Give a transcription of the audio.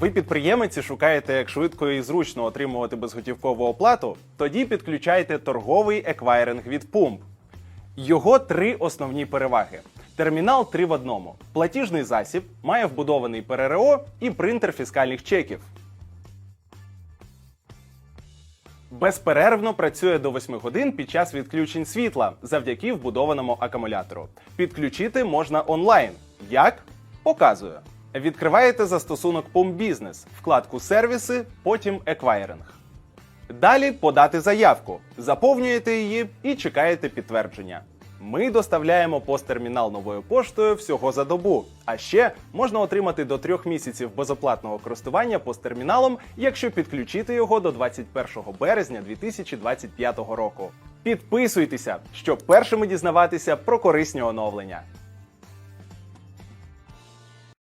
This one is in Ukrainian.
Ви підприємець і шукаєте, як швидко і зручно отримувати безготівкову оплату? Тоді підключайте торговий еквайринг від Pump. Його три основні переваги: термінал 3 в одному, платіжний засіб, має вбудований ПРРО і принтер фіскальних чеків. Безперервно працює до 8 годин під час відключень світла завдяки вбудованому акумулятору. Підключити можна онлайн. Як? Показую. Відкриваєте застосунок Business, вкладку Сервіси, потім Еквайринг. Далі подати заявку, заповнюєте її і чекаєте підтвердження. Ми доставляємо посттермінал новою поштою всього за добу. А ще можна отримати до трьох місяців безоплатного користування посттерміналом, якщо підключити його до 21 березня 2025 року. Підписуйтеся, щоб першими дізнаватися про корисні оновлення.